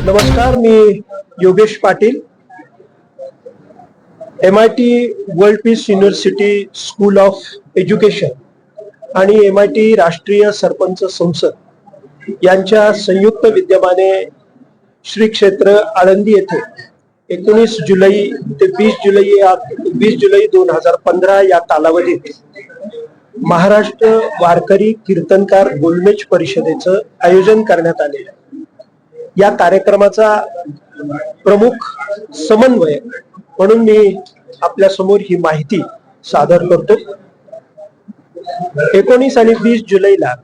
नमस्कार मी Yogesh Patil. M I T world peace university school of education आणि M I T Rashtriya Sarpanch Sansad यांच्या संयुक्त विद्यमाने श्री क्षेत्र आळंदी येथे एकोणीस जुलै ते वीस जुलै या वीस जुलै दोन हजार पंधरा या कालावधीत महाराष्ट्र वारकरी कीर्तनकार गोलमेज परिषदेचं आयोजन करण्यात आले या कार्यक्रमाचा प्रमुख समन्वयक म्हणून मी आपल्यासमोर ही माहिती सादर करतो. एकोणीस आणि वीस जुलैला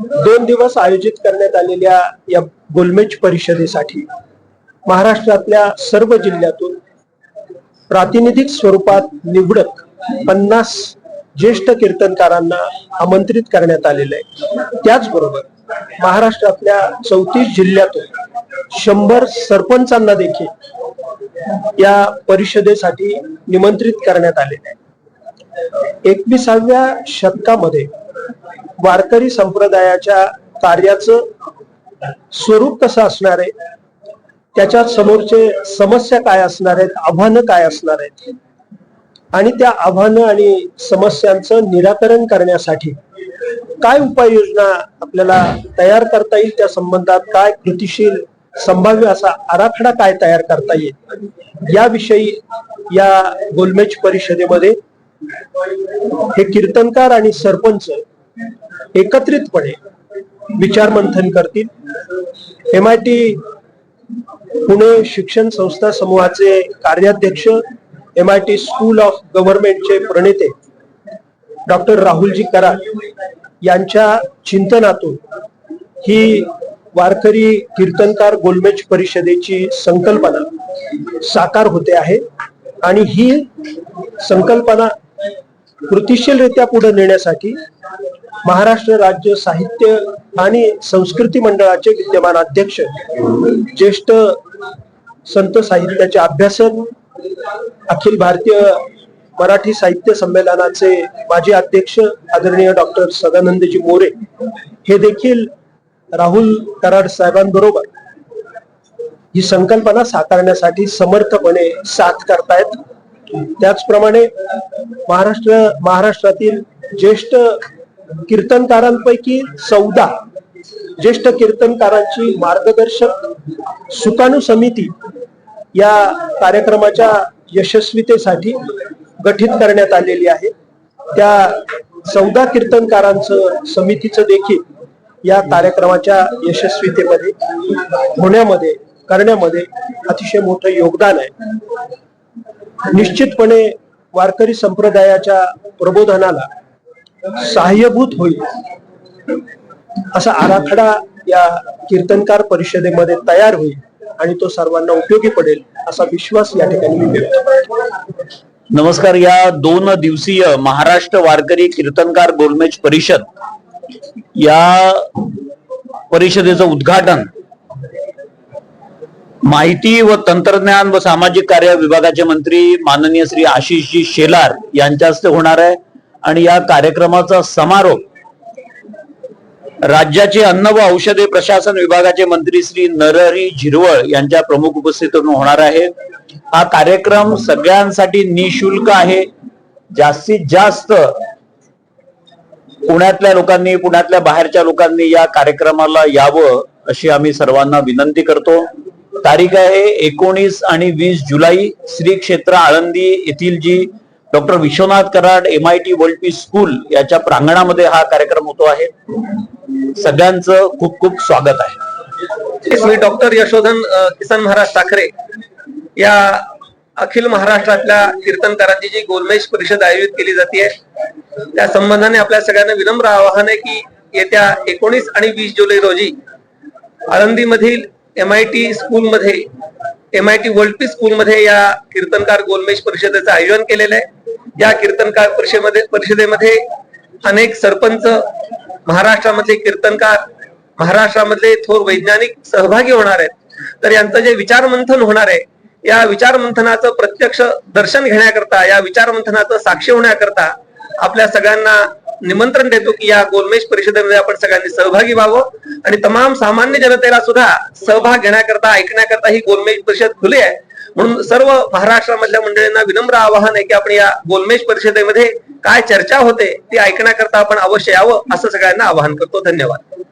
दोन दिवस आयोजित करण्यात आलेल्या या गोलमेज परिषदेसाठी महाराष्ट्रातल्या सर्व जिल्ह्यातून प्रातिनिधिक स्वरूपात निवडक पन्नास ज्येष्ठ कीर्तनकारांना आमंत्रित करण्यात आलेलं आहे. त्याचबरोबर महाराष्ट्रातल्या चौतीस जिल्ह्यातून शंभर सरपंचांना देखील या परिषदेसाठी निमंत्रित करण्यात आलेले आहे एकविसाव्या शतकामध्ये वारकरी संप्रदायाच्या कार्याचं स्वरूप कसं असणार आहे? त्याच्या समोरचे समस्या काय असणार आहेत? आव्हानं काय असणार आहेत? आणि त्या आव्हानं आणि समस्यांचं निराकरण करण्यासाठी काय उपाययोजना आपल्याला तयार करता येईल त्या संबंधात? काय कृतीशील संभाव्य असा आराखडा काय तयार करता येईल? याविषयी या गोलमेज परिषदेमध्ये हे कीर्तनकार आणि सरपंच एकत्रितपणे विचारमंथन करतील. एम आय टी पुणे शिक्षण संस्था समूहाचे कार्याध्यक्ष M I T school of गव्हर्नमेंटचे प्रणेते डॉक्टर राहुलजी कराड यांच्या चिंतनातून ही वारकरी कीर्तनकार गोलमेज परिषदेची संकल्पना साकार होते आहे. आणि ही संकल्पना कृतिशीलरित्या पुढे नेण्यासाठी महाराष्ट्र राज्य साहित्य आणि संस्कृती मंडळाचे विद्यमान अध्यक्ष ज्येष्ठ संत साहित्याचे अभ्यासक अखिल भारतीय मराठी साहित्य संमेलनाचे माजी अध्यक्ष आदरणीय डॉक्टर सदानंदजी मोरे हे देखील राहुल कराड साहेबांबरोबर ही संकल्पना साकारण्यासाठी समर्थपणे साथ करतायत. त्याचप्रमाणे महाराष्ट्र महाराष्ट्रातील ज्येष्ठ कीर्तनकारांपैकी चौदा ज्येष्ठ कीर्तनकारांची मार्गदर्शक सुकाणू समिती या कार्यक्रमाच्या यशस्वीतेसाठी गठीत करण्यात आलेली आहे. त्या चौदा कीर्तनकारांचं समितीचं देखील या कार्यक्रमाच्या यशस्वीतेमध्ये होण्यामध्ये करण्यामध्ये अतिशय मोठं योगदान आहे. निश्चितपणे वारकरी संप्रदायाच्या प्रबोधनाला सहाय्यभूत होईल. असा आराखडा या कीर्तनकार परिषदेमध्ये तयार होईल आणि तो सर्वांना उपयोगी पडेल असा विश्वास या ठिकाणी मी व्यक्त करतो. नमस्कार या दोन दिवसीय महाराष्ट्र वारकरी कीर्तनकार गोलमेज परिषद या परिषदेचं उद्घाटन माहिती व तंत्रज्ञान व सामाजिक कार्य विभागाचे मंत्री माननीय श्री आशिषजी शेलार यांच्या हस्ते होणार आहे. आणि या कार्यक्रमाचा समारोप राज्याचे अन्न व औषधे प्रशासन विभागाचे मंत्री श्री नरहरी झिरवळ यांच्या प्रमुख उपस्थितीतून होणार आहे. हा कार्यक्रम सगळ्यांसाठी निशुल्क आहे. जास्तीत जास्त पुण्यातल्या लोकांनी पुण्यातल्या बाहेरच्या लोकांनी या कार्यक्रमाला यावं अशी आम्ही सर्वांना विनंती करतो. तारीख आहे एकोणीस आणि वीस जुलै. श्री क्षेत्र आळंदी येथील जी doctor Vishwanath Karad M I T world peace school याच्या प्रांगणामध्ये हा कार्यक्रम होतो आहे. सगळ्यांचं खूप खूप स्वागत आहे. मी डॉक्टर यशोधन किसन महाराज ठाकरे या अखिल महाराष्ट्रातल्या कीर्तनकारांची जी गोलमेज परिषद आयोजित केली जाते त्या संबंधाने आपल्या सगळ्यांना विनम्र आवाहन आहे की येत्या एकोणीस आणि वीस जुलै रोजी आळंदीमधील एम आय टी स्कूलमध्ये M I T world peace स्कूलमध्ये या कीर्तनकार गोलमेज परिषदेचं आयोजन केलेलं आहे. या कीर्तनकार परिषदेमध्ये परिषदेमध्ये अनेक सरपंच महाराष्ट्रामधले कीर्तनकार महाराष्ट्रामधले थोर वैज्ञानिक सहभागी होणार आहेत. तर यांचं जे विचार मंथन होणार आहे या विचारमंथनाचं प्रत्यक्ष दर्शन घेण्याकरता या विचारमंथनाचं साक्षी होण्याकरता आपल्या सगळ्यांना निमंत्रण देतो की या गोलमेज परिषदेमध्ये आपण सगळ्यांनी सहभागी व्हावं. आणि तमाम सामान्य जनतेला सुद्धा सहभाग घेण्याकरता ऐकण्याकरता ही गोलमेज परिषद खुली आहे. म्हणून सर्व महाराष्ट्रामधल्या मंडळींना विनम्र आवाहन आहे की आपण या गोलमेज परिषदेमध्ये काय चर्चा होते ती ऐकण्याकरता आपण अवश्य यावं असं सगळ्यांना आवाहन करतो. धन्यवाद.